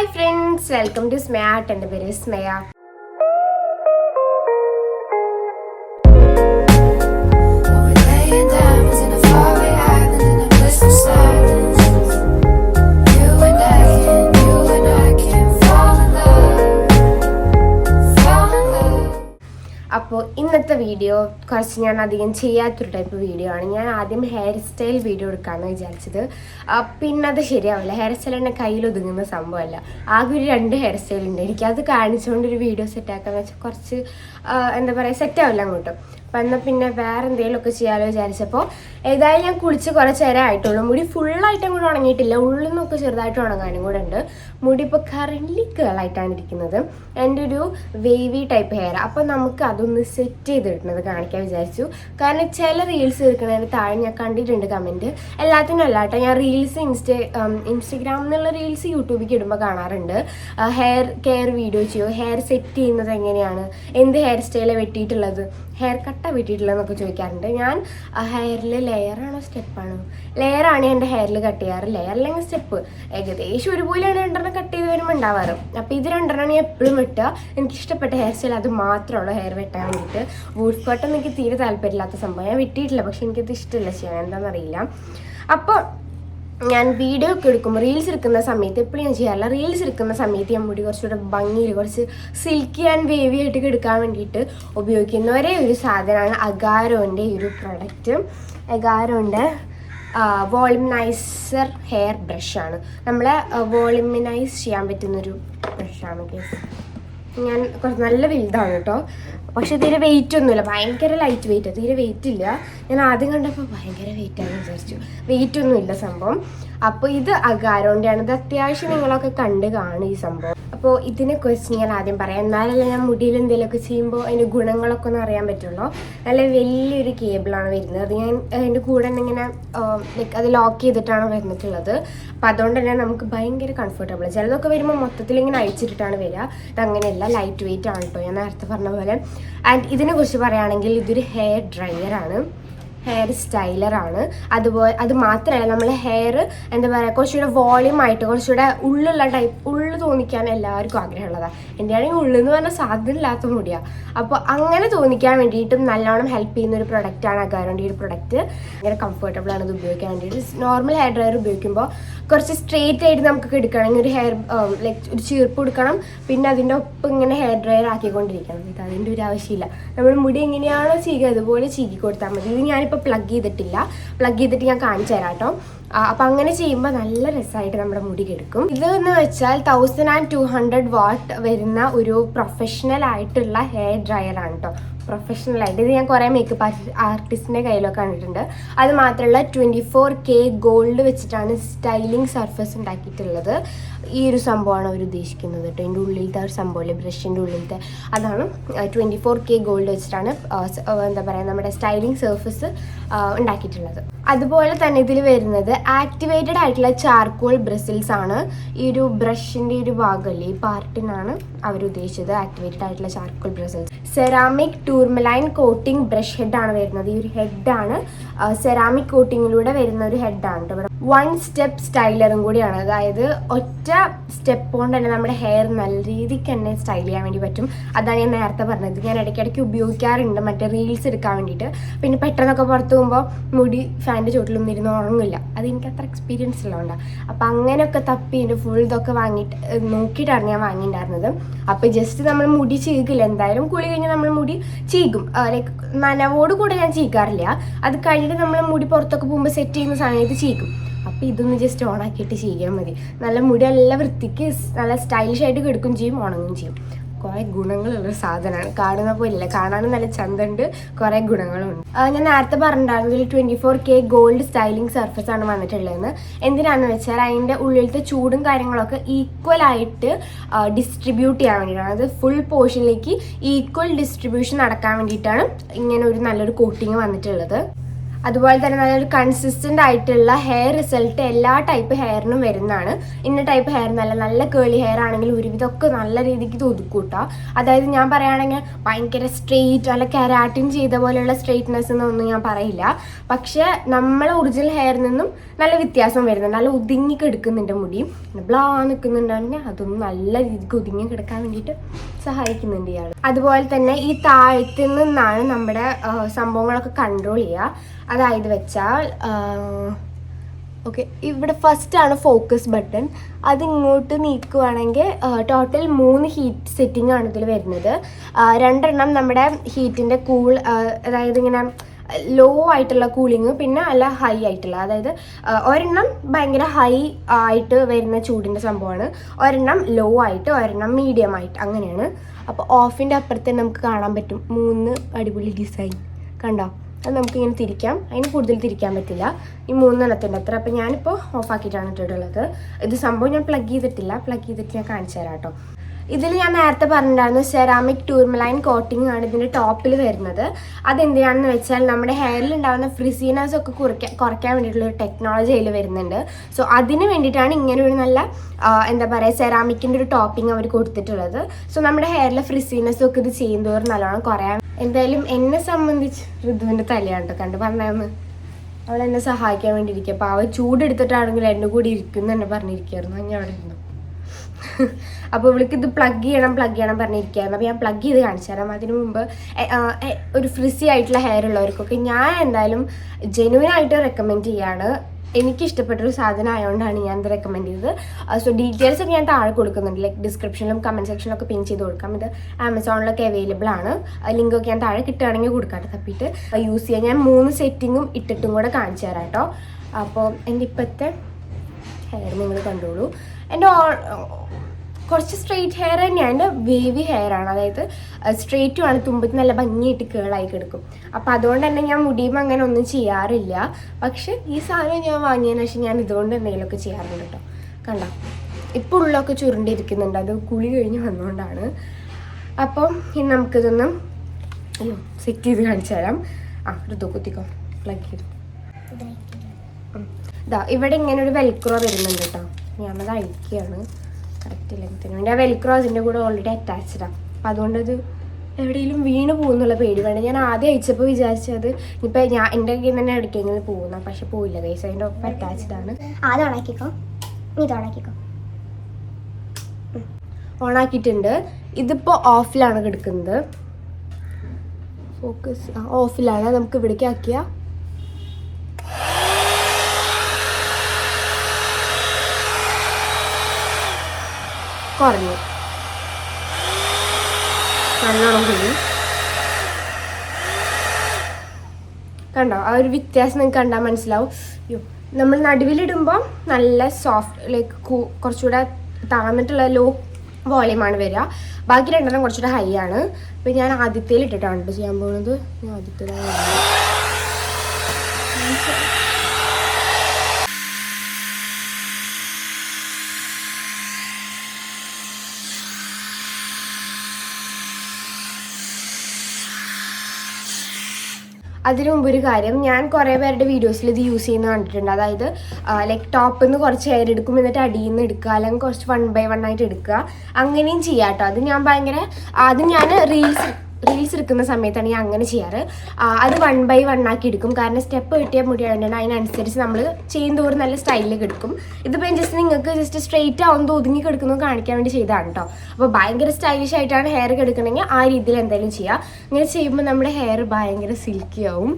Hi friends welcome to സ്മയാട്ട് എൻ്റെ പേര് സ്മയ അപ്പോൾ ഇന്നത്തെ വീഡിയോ കുറച്ച് ഞാൻ അധികം ചെയ്യാത്തൊരു ടൈപ്പ് വീഡിയോ ആണ്. ഞാൻ ആദ്യം ഹെയർ സ്റ്റൈൽ വീഡിയോ എടുക്കാമെന്ന് വിചാരിച്ചത്. പിന്നെ അത് ശരിയാവില്ല. ഹെയർ സ്റ്റൈൽ എന്നെ കയ്യിൽ ഒതുങ്ങുന്ന സംഭവമല്ല. ആകെ ഒരു രണ്ട് ഹെയർ സ്റ്റൈൽ ഉണ്ട് എനിക്കത് കാണിച്ചുകൊണ്ട് ഒരു വീഡിയോ സെറ്റാക്കാന്ന് വെച്ചാൽ കുറച്ച് എന്താ പറയുക സെറ്റാവില്ല അങ്ങോട്ട്. എന്നാൽ പിന്നെ വേറെ എന്തെങ്കിലുമൊക്കെ ചെയ്യാമല്ലോ വിചാരിച്ചപ്പോൾ ഏതായാലും ഞാൻ കുളിച്ച് കുറച്ച് നേരം ആയിട്ടുള്ളൂ. മുടി ഫുള്ളായിട്ട് അങ്ങോട്ട് ഉണങ്ങിയിട്ടില്ല. ഉള്ളിൽ നിന്നൊക്കെ ചെറുതായിട്ട് ഉണങ്ങാനും കൂടെ ഉണ്ട്. മുടി ഇപ്പോൾ കറന്റ് കേളായിട്ടാണ് ഇരിക്കുന്നത്. എന്റെ ഒരു വേവി ടൈപ്പ് ഹെയർ അപ്പോൾ നമുക്ക് അതൊന്ന് സെറ്റ് ചെയ്തിടുന്നത് കാണിക്കാൻ വിചാരിച്ചു. കാരണം ചില റീൽസ് എടുക്കുന്നതിന് താഴെ ഞാൻ കണ്ടിട്ടുണ്ട് കമന്റ് എല്ലാത്തിനും അല്ല കേട്ടോ ഞാൻ റീൽസ് ഇൻസ്റ്റ ഇൻസ്റ്റഗ്രാമിൽ എന്നുള്ള റീൽസ് യൂട്യൂബിലേക്ക് ഇടുമ്പോൾ കാണാറുണ്ട്. ഹെയർ കെയർ വീഡിയോ ചെയ്യോ? ഹെയർ സെറ്റ് ചെയ്യുന്നത് എങ്ങനെയാണ്? എന്ത് ഹെയർ സ്റ്റൈലാണ് വെട്ടിയിട്ടുള്ളത്? ഹെയർ കട്ടാ വെട്ടിയിട്ടുള്ളതെന്നൊക്കെ ചോദിക്കാറുണ്ട്. ഞാൻ ഹെയറിൽ ലെയറാണോ സ്റ്റെപ്പാണോ ലെയറാണ് എന്റെ ഹെയറിൽ കട്ട് ചെയ്യാറ് ലെയർ അല്ലെങ്കിൽ സ്റ്റെപ്പ് ഏകദേശം ഒരുപോലെയാണ് രണ്ടെണ്ണം കട്ട് ചെയ്ത് വരുമ്പോൾ ഉണ്ടാവാറ്. അപ്പോൾ ഇത് രണ്ടെണ്ണം ഞാൻ എപ്പോഴും വെട്ടുക. എനിക്ക് ഇഷ്ടപ്പെട്ട ഹെയർ സ്റ്റൈൽ അത് മാത്രമുള്ള ഹെയർ വെട്ടാൻ വേണ്ടിയിട്ട്. വൂഡ് കട്ട് എനിക്ക് തീരെ താല്പര്യമില്ലാത്ത സംഭവം. ഞാൻ വെട്ടിയിട്ടില്ല പക്ഷെ എനിക്കത് ഇഷ്ടമില്ല. ചെയ്യാൻ എന്താണെന്നറിയില്ല അപ്പോൾ ഞാൻ വീഡിയോ ഒക്കെ എടുക്കുമ്പോൾ റീൽസ് എടുക്കുന്ന സമയത്ത് എപ്പോഴും ഞാൻ ചെയ്യാറില്ല. റീൽസ് എടുക്കുന്ന സമയത്ത് ഞാൻ മുടി കുറച്ചുകൂടെ ഭംഗിയിൽ കുറച്ച് സിൽക്കി ആൻഡ് വേവി ആയിട്ട് എടുക്കാൻ വേണ്ടിയിട്ട് ഉപയോഗിക്കുന്ന ഒരേ ഒരു സാധനമാണ് അഗാരോന്റെ ഒരു പ്രൊഡക്റ്റ് അഗാരോന്റെ വോളിമിനൈസർ ഹെയർ ബ്രഷാണ് നമ്മളെ വോളിമിനൈസ് ചെയ്യാൻ പറ്റുന്നൊരു ബ്രഷാണ് കേസ് ഞാൻ കുറച്ച് നല്ല വലുതാണ് കേട്ടോ പക്ഷെ തീരെ വെയിറ്റ് ഒന്നുമില്ല. ഭയങ്കര ലൈറ്റ് വെയിറ്റ് തീരെ വെയിറ്റ് ഇല്ല. ഞാൻ ആദ്യം കണ്ടപ്പോൾ ഭയങ്കര വെയിറ്റ് ആണെന്ന് വിചാരിച്ചു. വെയിറ്റ് ഒന്നും ഇല്ല സംഭവം. അപ്പോൾ ഇത് അകാരോന്റെയാണ് ഇത് അത്യാവശ്യം നിങ്ങളൊക്കെ കണ്ട് കാണും ഈ സംഭവം. അപ്പോൾ ഇതിനെക്കുറിച്ച് ഞാൻ ആദ്യം പറയാം. എന്നാലല്ലേ ഞാൻ മുടിയിൽ എന്തെങ്കിലുമൊക്കെ ചെയ്യുമ്പോൾ അതിന്റെ ഗുണങ്ങളൊക്കെ ഒന്ന് അറിയാൻ പറ്റുള്ളൂ. നല്ല വലിയൊരു കേബിളാണ് വരുന്നത്. അത് ഞാൻ അതിന്റെ കൂടെ ഇങ്ങനെ ലൈക്ക് അത് ലോക്ക് ചെയ്തിട്ടാണ് വരുന്നിട്ടുള്ളത് അപ്പം അതുകൊണ്ട് തന്നെ നമുക്ക് ഭയങ്കര കംഫർട്ടബിൾ ചിലതൊക്കെ വരുമ്പോൾ മൊത്തത്തിൽ ഇങ്ങനെ അഴിച്ചിട്ടിട്ടാണ് വരിക. ഇതങ്ങനെയല്ല ലൈറ്റ് വെയിറ്റ് ആണ് കേട്ടോ ഞാൻ നേരത്തെ പറഞ്ഞ പോലെ. ആൻഡ് ഇതിനെക്കുറിച്ച് പറയുകയാണെങ്കിൽ ഇതൊരു ഹെയർ ഡ്രയറാണ് ഹെയർ സ്റ്റൈലറാണ് അതുപോലെ അത് മാത്രമല്ല നമ്മൾ ഹെയർ എന്താ പറയുക കുറച്ചുകൂടെ വോളിയം ആയിട്ട് കുറച്ചുകൂടെ ഉള്ളുള്ള ടൈപ്പ് ഉള്ളു തോന്നിക്കാൻ എല്ലാവർക്കും ആഗ്രഹമുള്ളതാണ് എന്റെ ആണെങ്കിൽ ഉള്ളെന്ന് പറഞ്ഞാൽ സാധ്യത ഇല്ലാത്ത മുടിയാണ് അപ്പോൾ അങ്ങനെ തോന്നിക്കാൻ വേണ്ടിയിട്ടും നല്ലോണം ഹെൽപ്പ് ചെയ്യുന്ന ഒരു പ്രൊഡക്റ്റാണ് അഗാരോന്റെ ഈ ഒരു പ്രൊഡക്റ്റ് ഭയങ്കര കംഫർട്ടബിൾ ആണ് ഇത് ഉപയോഗിക്കാൻ വേണ്ടിയിട്ട്. നോർമൽ ഹെയർ ഡ്രയർ ഉപയോഗിക്കുമ്പോൾ കുറച്ച് സ്ട്രെയിറ്റ് ആയിട്ട് നമുക്ക് എടുക്കണമെങ്കിൽ ഒരു ഹെയർ ലൈക്ക് ഒരു ചീർപ്പ് കൊടുക്കണം. പിന്നെ അതിന്റെ ഒപ്പം ഇങ്ങനെ ഹെയർ ഡ്രയർ ആക്കിക്കൊണ്ടിരിക്കണം. ഇത് അതിന്റെ ഒരു ആവശ്യമില്ല. നമ്മൾ മുടി എങ്ങനെയാണോ ചെയ്യുക അതുപോലെ ചീകി കൊടുത്താൽ മതി. ഇത് ഞാനിപ്പോൾ പ്ലഗ് ചെയ്തിട്ടില്ല. പ്ലഗ് ചെയ്തിട്ട് ഞാൻ കാണിച്ചു തരാം കേട്ടോ. അപ്പം അങ്ങനെ ചെയ്യുമ്പോൾ നല്ല രസമായിട്ട് നമ്മുടെ മുടി കെടുക്കും. എന്ന് വെച്ചാൽ thousand and two hundred watt വരുന്ന ഒരു പ്രൊഫഷണൽ ആയിട്ടുള്ള ഹെയർ ഡ്രയർ ആണ് കേട്ടോ പ്രൊഫഷണൽ ആയിട്ട്. ഇത് ഞാൻ കുറേ മേക്കപ്പ് ആർട്ടിസ്റ്റിന്റെ കയ്യിലൊക്കെ കണ്ടിട്ടുണ്ട്. അത് മാത്രമല്ല ട്വന്റി ഫോർ കെ ഗോൾഡ് വെച്ചിട്ടാണ് സ്റ്റൈലിംഗ് സർഫസ് ഉണ്ടാക്കിയിട്ടുള്ളത്. ഈ ഒരു സംഭവമാണ് അവർ ഉദ്ദേശിക്കുന്നത് കേട്ടോ. എന്റെ ഉള്ളിലത്തെ ആ ഒരു സംഭവമില്ലേ ബ്രഷിന്റെ ഉള്ളിലത്തെ. അതാണ് ട്വന്റി ഫോർ കെ ഗോൾഡ് വെച്ചിട്ടാണ് എന്താ പറയുക നമ്മുടെ സ്റ്റൈലിംഗ് സർഫസ് ഉണ്ടാക്കിയിട്ടുള്ളത്. അതുപോലെ തന്നെ ഇതിൽ വരുന്നത് ആക്ടിവേറ്റഡ് ആയിട്ടുള്ള ചാർക്കോൾ ബ്രസിൽസ് ആണ് ഈ ഒരു ബ്രഷിന്റെ ഒരു ഭാഗമല്ലേ ഈ പാർട്ടിനാണ് അവർ ഉദ്ദേശിച്ചത് ആക്ടിവേറ്റഡ് ആയിട്ടുള്ള charcoal bristles ceramic tourmaline coating brush ഹെഡാണ് വരുന്നത്. ഈ ഒരു ഹെഡാണ് സെറാമിക് കോട്ടിങ്ങിലൂടെ വരുന്ന ഒരു ഹെഡാണ് കേട്ടോ വൺ സ്റ്റെപ്പ് സ്റ്റൈലറും കൂടിയാണ്. അതായത് ഒറ്റ സ്റ്റെപ്പ് കൊണ്ട് തന്നെ നമ്മുടെ ഹെയർ നല്ല രീതിക്ക് തന്നെ സ്റ്റൈൽ ചെയ്യാൻ വേണ്ടി പറ്റും. അതാണ് ഞാൻ നേരത്തെ പറഞ്ഞത്. ഞാൻ ഇടയ്ക്കിടയ്ക്ക് ഉപയോഗിക്കാറുണ്ട്. മറ്റേ റീൽസ് എടുക്കാൻ വേണ്ടിയിട്ട്. പിന്നെ പെട്ടെന്നൊക്കെ പുറത്തു പോകുമ്പോൾ മുടി ഫാന്റെ ചോട്ടിലൊന്നും ഇരുന്ന് ഉറങ്ങില്ല. അത് എനിക്ക് അത്ര എക്സ്പീരിയൻസ് ഉള്ളതുകൊണ്ടാണ് അപ്പം അങ്ങനെയൊക്കെ തപ്പി എന്റെ ഫുൾ ഇതൊക്കെ വാങ്ങിയിട്ട് നോക്കിയിട്ടാണ് ഞാൻ വാങ്ങിയിട്ടുണ്ടായിരുന്നത്. അപ്പോൾ ജസ്റ്റ് നമ്മൾ മുടി ചീകില്ല. എന്തായാലും കുളി കഴിഞ്ഞ് നമ്മൾ മുടി ചീകും. ലൈക്ക് നനവോട് കൂടെ ഞാൻ ചീകാറില്ല. അത് കഴിഞ്ഞിട്ട് നമ്മൾ മുടി പുറത്തൊക്കെ പോകുമ്പോൾ സെറ്റ് ചെയ്യുന്ന സമയത്ത് ചീകും. അപ്പൊ ഇതൊന്ന് ജസ്റ്റ് ഓണാക്കിയിട്ട് ചെയ്യാൻ മതി. നല്ല മുടി നല്ല വൃത്തിക്ക് നല്ല സ്റ്റൈലിഷ് ആയിട്ട് കിടക്കും ചെയ്യും ഉണങ്ങും ചെയ്യും. കുറേ ഗുണങ്ങളുള്ള സാധനമാണ്. കാണുന്ന പോലെയല്ല. കാണാനും നല്ല ചന്തണ്ട്. കുറേ ഗുണങ്ങളുണ്ട്. ഞാൻ നേരത്തെ പറഞ്ഞിട്ടുണ്ടായിരുന്നു ഇതിൽ twenty four K gold styling surface ആണ് വന്നിട്ടുള്ളതെന്ന്. എന്തിനാണെന്ന് വെച്ചാൽ അതിന്റെ ഉള്ളിലത്തെ ചൂടും കാര്യങ്ങളൊക്കെ ഈക്വൽ ആയിട്ട് ഡിസ്ട്രിബ്യൂട്ട് ചെയ്യാൻ വേണ്ടിയിട്ടാണ്. അത് ഫുൾ പോർഷനിലേക്ക് ഈക്വൽ ഡിസ്ട്രിബ്യൂഷൻ നടക്കാൻ വേണ്ടിയിട്ടാണ് ഇങ്ങനെ ഒരു നല്ലൊരു കോട്ടിങ് വന്നിട്ടുള്ളത്. അതുപോലെ തന്നെ നല്ലൊരു കൺസിസ്റ്റന്റ് ആയിട്ടുള്ള ഹെയർ റിസൾട്ട് എല്ലാ ടൈപ്പ് ഹെയറിനും വരുന്നതാണ്. ഇന്ന ടൈപ്പ് ഹെയർ നല്ല നല്ല കേളി ഹെയർ ആണെങ്കിൽ ഒരുവിധമൊക്കെ നല്ല രീതിക്ക് തൊതുക്കൂട്ടോ അതായത് ഞാൻ പറയുകയാണെങ്കിൽ ഭയങ്കര സ്ട്രെയിറ്റ് അല്ല കെരാറ്റിൻ ചെയ്ത പോലെയുള്ള സ്ട്രെയിറ്റ്നെസ് എന്നൊന്നും ഞാൻ പറയില്ല. പക്ഷെ നമ്മളെ ഒറിജിനൽ ഹെയറിൽ നിന്നും നല്ല വ്യത്യാസം വരുന്നുണ്ട്. നല്ല ഒതുങ്ങി കിടക്കുന്നുണ്ട് മുടി. ബ്ലാ നിൽക്കുന്നുണ്ടെങ്കിൽ അതൊന്നും നല്ല രീതിക്ക് ഒതുങ്ങി കിടക്കാൻ വേണ്ടിയിട്ട് സഹായിക്കുന്നുണ്ട് ഇയാൾ അതുപോലെ തന്നെ ഈ താഴത്തിൽ നിന്നാണ് നമ്മുടെ സംഭവങ്ങളൊക്കെ കൺട്രോൾ ചെയ്യുക. അതായത് വെച്ചാൽ ഓക്കെ ഇവിടെ ഫസ്റ്റ് ആണ് ഫോക്കസ് ബട്ടൺ അതിങ്ങോട്ട് നീക്കുവാണെങ്കിൽ ടോട്ടൽ മൂന്ന് ഹീറ്റ് സെറ്റിംഗ് ആണ് ഇതിൽ വരുന്നത്. രണ്ടെണ്ണം നമ്മുടെ ഹീറ്റിന്റെ കൂൾ അതായത് ഇങ്ങനെ ലോ ആയിട്ടുള്ള കൂളിങ് പിന്നെ അല്ല ഹൈ ആയിട്ടുള്ള അതായത് ഒരെണ്ണം ഭയങ്കര ഹൈ ആയിട്ട് വരുന്ന ചൂടിന്റെ സംഭവമാണ്. ഒരെണ്ണം ലോ ആയിട്ട് ഒരെണ്ണം മീഡിയം ആയിട്ട് അങ്ങനെയാണ്. അപ്പോൾ ഓഫിന്റെ അപ്പുറത്ത് നമുക്ക് കാണാൻ പറ്റും. മൂന്ന് അടിപൊളി ഡിസൈൻ കണ്ടോ? അത് നമുക്കിങ്ങനെ തിരിക്കാം. അതിന് കൂടുതൽ തിരിക്കാൻ പറ്റില്ല. ഈ മൂന്നെണ്ണത്തിന്റെ അത്ര. അപ്പം ഞാനിപ്പോൾ ഓഫാക്കിയിട്ടാണ് ഇട്ടിട്ടുള്ളത്. ഇത് സംഭവം ഞാൻ പ്ലഗ് ചെയ്തിട്ടില്ല. പ്ലഗ് ചെയ്തിട്ട് ഞാൻ കാണിച്ചു തരാം കേട്ടോ. ഇതിൽ ഞാൻ നേരത്തെ പറഞ്ഞിട്ടുണ്ടായിരുന്നു സെറാമിക് ടൂർമലൈൻ കോട്ടിംഗ് ആണ് ഇതിന്റെ ടോപ്പിൽ വരുന്നത്. അതെന്തിനാണെന്ന് വെച്ചാൽ നമ്മുടെ ഹെയറിൽ ഉണ്ടാകുന്ന ഫ്രിസീനസ് ഒക്കെ കുറയ്ക്കാൻ കുറയ്ക്കാൻ വേണ്ടിയിട്ടുള്ള ഒരു ടെക്നോളജി അതിൽ വരുന്നുണ്ട്. സോ അതിന് വേണ്ടിയിട്ടാണ് ഇങ്ങനെ ഒരു നല്ല എന്താ പറയുക സെറാമിക്കിന്റെ ഒരു ടോപ്പിംഗ് അവർ കൊടുത്തിട്ടുള്ളത്. സോ നമ്മുടെ ഹെയറിലെ ഫ്രിസീനസ് ഒക്കെ ഇത് ചെയ്യുന്നതോറും നല്ലോണം കുറയാൻ എന്തായാലും എന്നെ സംബന്ധിച്ച് ഋതുവിന്റെ തലയാണ് കണ്ട് പറഞ്ഞതെന്ന് അവൾ എന്നെ സഹായിക്കാൻ വേണ്ടി അപ്പോൾ അവൾ ചൂടെടുത്തിട്ടാണെങ്കിൽ എന്റെ കൂടി ഇരിക്കുന്നു എന്നെ പറഞ്ഞിരിക്കുകയായിരുന്നു ഞാൻ അവിടെ ഇരുന്നു? അപ്പോൾ ഇവൾക്ക് ഇത് പ്ലഗ് ചെയ്യണം പ്ലഗ് ചെയ്യണം പറഞ്ഞിരിക്കുകയായിരുന്നു. അപ്പോൾ ഞാൻ പ്ലഗ് ചെയ്ത് കാണിച്ചു തരാം. അതിനു മുമ്പ് ഒരു ഫ്രിസി ആയിട്ടുള്ള ഹെയർ ഉള്ളവർക്കൊക്കെ ഞാൻ എന്തായാലും ജെനുവിൻ ആയിട്ട് റെക്കമെൻഡ് ചെയ്യാണ്. എനിക്ക് ഇഷ്ടപ്പെട്ടൊരു സാധനം ആയതുകൊണ്ടാണ് ഞാൻ ഇത് റെക്കമെൻഡ് ചെയ്തത്. സോ ഡീറ്റെയിൽസ് ഒക്കെ ഞാൻ താഴെ കൊടുക്കുന്നുണ്ട്. ലൈക്ക് ഡിസ്ക്രിപ്ഷനിലും കമന്റ് സെക്ഷനിലും ഒക്കെ പിൻ ചെയ്ത് കൊടുക്കാം. ഇത് ആമസോണിലൊക്കെ അവൈലബിൾ ആണ്. ലിങ്ക് ഒക്കെ ഞാൻ താഴെ കിട്ടുകയാണെങ്കിൽ കൊടുക്കാം തപ്പിയിട്ട്. യൂസ് ചെയ്യാൻ ഞാൻ മൂന്ന് സെറ്റിങ്ങും ഇട്ടിട്ടും കൂടെ കാണിച്ചു തരാം കേട്ടോ. അപ്പോൾ എന്റെ ഇപ്പോഴത്തെ ഹെയർ നിങ്ങൾ കണ്ടോളൂ. എന്റെ കുറച്ച് സ്ട്രെയിറ്റ് ഹെയർ തന്നെയാണ് എന്റെ വേവി ഹെയർ ആണ്. അതായത് സ്ട്രെയിറ്റും ആണ്. തുമ്പത്ത് നല്ല ഭംഗിയായിട്ട് കേളായി കിടക്കും. അപ്പോൾ അതുകൊണ്ട് തന്നെ ഞാൻ മുടിയും അങ്ങനെ ഒന്നും ചെയ്യാറില്ല. പക്ഷെ ഈ സാധനം ഞാൻ വാങ്ങിയതിന് ശേഷം ഞാൻ ഇതുകൊണ്ട് എന്തെങ്കിലുമൊക്കെ ചെയ്യാറുണ്ട് കേട്ടോ. കണ്ട? ഇപ്പോൾ ഉള്ളൊക്കെ ചുരുണ്ടിരിക്കുന്നുണ്ട്. അത് കുളി കഴിഞ്ഞ് വന്നുകൊണ്ടാണ് അപ്പം ഇനി നമുക്കിതൊന്ന് സെറ്റ് ചെയ്ത് കാണിച്ചു തരാം. ആ ഋതു കുത്തിക്കോ. പ്ലഗ് ചെയ്തു. ഇതാ ഇവിടെ ഇങ്ങനെ ഒരു വെൽക്രോ വരുന്നുണ്ട് കേട്ടോ. ഞാനത് അഴിക്കുകയാണ് കറക്റ്റ് ലെങ്ത്തിന് വേണ്ടി ആ വെൽക്രോ അതിന്റെ കൂടെ ഓൾറെഡി അറ്റാച്ച്ഡാണ് അപ്പം അതുകൊണ്ടത് അത് എവിടെയെങ്കിലും വീണ് പോകുന്നുള്ള പേടി വേണ്ട ഞാൻ ആദ്യം അയച്ചപ്പോൾ വിചാരിച്ചത് ഇപ്പം ഞാൻ എന്റെ കയ്യിൽ തന്നെ എവിടേക്കെങ്കിലും പോകുന്ന പക്ഷെ പോയില്ല. കൈസ് അതിന്റെ ഒപ്പം അറ്റാച്ച്ഡ് ആണ്. അത് ഓണാക്കിക്കോ ഇത് ഓണാക്കിക്കോ ഓണാക്കിയിട്ടുണ്ട് ഇതിപ്പോൾ ഓഫിലാണ് കിടക്കുന്നത്. ഫോക്കസ് ഓഫിലാണ് നമുക്ക് ഇവിടേക്ക് ആക്കിയ കുറഞ്ഞു നല്ലോണം കൂടി കണ്ടോ? ആ ഒരു വ്യത്യാസം നിങ്ങൾക്ക് കണ്ടാൽ മനസ്സിലാവും. നമ്മൾ നടുവിലിടുമ്പോൾ നല്ല സോഫ്റ്റ് ലൈക്ക് കുറച്ചുകൂടെ താഴ്ന്നിട്ടുള്ള ലോ വോളിയമാണ് വരിക. ബാക്കി രണ്ടെണ്ണം കുറച്ചുകൂടെ ഹൈ ആണ്. ഇപ്പം ഞാൻ ആദ്യത്തേൽ ഇട്ടിട്ടാണ് ചെയ്യാൻ പോകുന്നത് ഞാൻ ആദ്യത്തേലാണ് അതിനു മുമ്പ് ഒരു കാര്യം ഞാൻ കുറേ പേരുടെ വീഡിയോസിൽ ഇത് യൂസ് ചെയ്യുന്ന കണ്ടിട്ടുണ്ട്. അതായത് ലൈക്ക് ടോപ്പിൽ നിന്ന് കുറച്ച് ഹെയർ എടുക്കും എന്നിട്ട് അടിയിൽ നിന്ന് എടുക്കുക അല്ലെങ്കിൽ കുറച്ച് വൺ ബൈ വൺ ആയിട്ട് എടുക്കുക. അങ്ങനെയും ചെയ്യാം കേട്ടോ അത് ഞാൻ ഭയങ്കര അത് ഞാൻ റീൽസ് റീൽസ് എടുക്കുന്ന സമയത്താണ് ഞാൻ അങ്ങനെ ചെയ്യാറ്. അത് വൺ ബൈ വൺ ആക്കി എടുക്കും. കാരണം സ്റ്റെപ്പ് കിട്ടിയ മുടിയാണ് അതിനനുസരിച്ച് നമ്മൾ ചെയ്യും തോറും നല്ല സ്റ്റൈലിൽ കിടക്കും ഇതിപ്പോൾ ഞാൻ ജസ്റ്റ് നിങ്ങൾക്ക് ജസ്റ്റ് സ്ട്രെയിറ്റ് ആവുമ്പോൾ ഒതുങ്ങി കിടക്കുന്നത് കാണിക്കാൻ വേണ്ടി ചെയ്തതാണ് കേട്ടോ അപ്പോൾ ഭയങ്കര സ്റ്റൈലിഷ് ആയിട്ടാണ് ഹെയർ കിടക്കണമെങ്കിൽ ആ രീതിയിൽ എന്തായാലും ചെയ്യുക ഇങ്ങനെ ചെയ്യുമ്പോൾ നമ്മുടെ ഹെയർ ഭയങ്കര സിൽക്കി ആവും.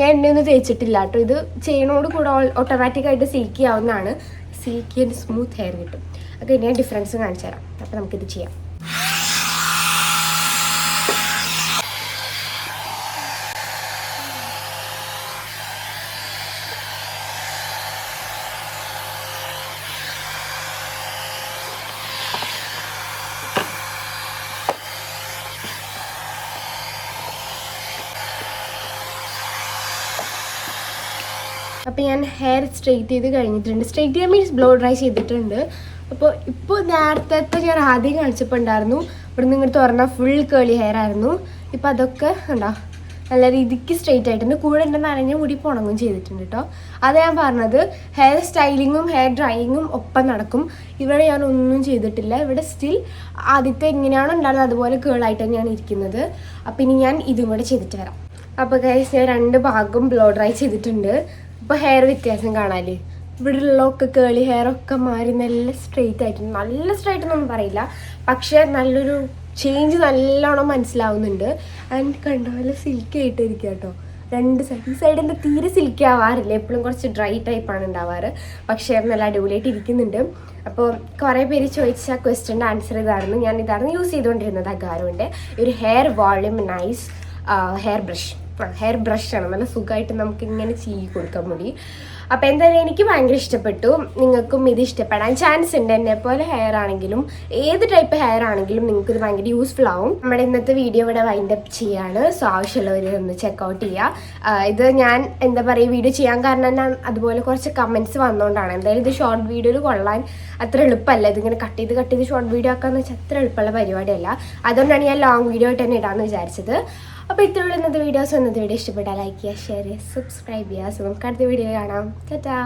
ഞാൻ എണ്ണയൊന്നും തേച്ചിട്ടില്ല കേട്ടോ ഇത് ചെയ്യണോട് കൂടെ ഓട്ടോമാറ്റിക്കായിട്ട് സിൽക്കി ആവുന്നതാണ്. സിൽക്കി ആൻഡ് സ്മൂത്ത് ഹെയർ കിട്ടും. അപ്പോൾ ഞാൻ ഡിഫറൻസ് കാണിച്ചു തരാം. അപ്പോൾ നമുക്കിത് ചെയ്യാം. അപ്പോൾ ഞാൻ ഹെയർ സ്ട്രെയിറ്റ് ചെയ്ത് കഴിഞ്ഞിട്ടുണ്ട്. സ്ട്രെയിറ്റ് ചെയ്യാൻ മീൻസ് ബ്ലോ ഡ്രൈ ചെയ്തിട്ടുണ്ട്. അപ്പോൾ ഇപ്പോൾ നേരത്തെ ഞാൻ ആദ്യം കാണിച്ചപ്പോൾ ഉണ്ടായിരുന്നു. ഇവിടെ നിന്ന് ഇങ്ങോട്ട് തുറന്നാൽ ഫുൾ കേളി ഹെയർ ആയിരുന്നു. ഇപ്പോൾ അതൊക്കെ ഉണ്ടോ നല്ല രീതിക്ക് സ്ട്രെയിറ്റ് ആയിട്ടുണ്ട്. കൂടെ എന്റെ നനഞ്ഞ മുടി പുണങ്ങും ചെയ്തിട്ടുണ്ട് കേട്ടോ അത് ഞാൻ പറഞ്ഞത്. ഹെയർ സ്റ്റൈലിങ്ങും ഹെയർ ഡ്രൈയിങ്ങും ഒപ്പം നടക്കും. ഇവിടെ ഞാൻ ഒന്നും ചെയ്തിട്ടില്ല. ഇവിടെ സ്റ്റിൽ ആദ്യത്തെ എങ്ങനെയാണോ ഉണ്ടായിരുന്നത് അതുപോലെ കേളായിട്ട് തന്നെയാണ് ഇരിക്കുന്നത്. അപ്പം ഇനി ഞാൻ ഇതും കൂടെ ചെയ്തിട്ട് വരാം. അപ്പോൾ കഴിച്ച് ഞാൻ രണ്ട് ഭാഗം ബ്ലോ ഡ്രൈ ചെയ്തിട്ടുണ്ട്. ഇപ്പോൾ ഹെയർ വ്യത്യാസം കാണാൽ ഇവിടെ ഉള്ളൊക്കെ കേളി ഹെയർ ഒക്കെ മാറി നല്ല സ്ട്രെയിറ്റ് ആയിട്ടുണ്ട് നല്ല സ്ട്രെയിറ്റ് എന്നൊന്നും പറയില്ല. പക്ഷെ നല്ലൊരു ചേഞ്ച് നല്ലോണം മനസ്സിലാവുന്നുണ്ട്. ആൻഡ് കണ്ട നല്ല സിൽക്കി ആയിട്ടിരിക്കുക കേട്ടോ രണ്ട് സൈഡ് ഈ സൈഡ് എന്റെ തീരെ സിൽക്കി ആവാറില്ല. എപ്പോഴും കുറച്ച് ഡ്രൈ ടൈപ്പാണ് ഉണ്ടാവാറ്. പക്ഷേ നല്ല അടിപൊളിയായിട്ട് ഇരിക്കുന്നുണ്ട്. അപ്പോൾ കുറേ പേര് ചോദിച്ച ക്വസ്റ്റ്യന്റെ ആൻസർ ഇതായിരുന്നു. ഞാൻ ഇതായിരുന്നു യൂസ് ചെയ്തുകൊണ്ടിരുന്നത് അഗാരോന്റെ. ഒരു hair volume nice hair brush hair ബ്രഷാണ് നല്ല സുഖമായിട്ട് നമുക്ക് ഇങ്ങനെ ചീകി കൊടുക്കാൻ മുടി അപ്പോൾ എന്തായാലും എനിക്ക് ഭയങ്കര ഇഷ്ടപ്പെട്ടു. നിങ്ങൾക്കും ഇത് ഇഷ്ടപ്പെടാൻ ചാൻസ് ഉണ്ട്. എന്നെ പോലെ ഹെയർ ആണെങ്കിലും ഏത് ടൈപ്പ് ഹെയർ ആണെങ്കിലും നിങ്ങൾക്ക് ഇത് ഭയങ്കര യൂസ്ഫുൾ ആവും. നമ്മുടെ ഇന്നത്തെ വീഡിയോ ഇവിടെ വൈൻഡ് അപ്പ് ചെയ്യാണ്. സോ ആവശ്യമുള്ളവർ ഒന്ന് ചെക്കൗട്ട് ചെയ്യുക ഇത് ഞാൻ എന്താ പറയുക വീഡിയോ ചെയ്യാൻ കാരണം ഞാൻ അതുപോലെ കുറച്ച് കമന്റ്സ് വന്നുകൊണ്ടാണ് എന്തായാലും ഇത് ഷോർട്ട് വീഡിയോയിൽ കൊള്ളാൻ അത്ര എളുപ്പമല്ല. ഇതിങ്ങനെ കട്ട് ചെയ്ത് കട്ട് ചെയ്ത് ഷോർട്ട് വീഡിയോ ആക്കാന്ന് വെച്ചാൽ അത്ര എളുപ്പമുള്ള പരിപാടിയല്ല. അതുകൊണ്ടാണ് ഞാൻ ലോങ് വീഡിയോ ആയിട്ട് തന്നെ ഇടാമെന്ന് വിചാരിച്ചത്. അപ്പോൾ ഇത്രയുള്ള ഇന്നത്തെ വീഡിയോസ്. ഇന്നത്തെ വീഡിയോ ഇഷ്ടപ്പെട്ടാൽ ലൈക്ക് ചെയ്യുക ഷെയർ ചെയ്യുക സബ്സ്ക്രൈബ് ചെയ്യുക. സോ നമുക്ക് അടുത്ത വീഡിയോ കാണാം. ടാറ്റാ.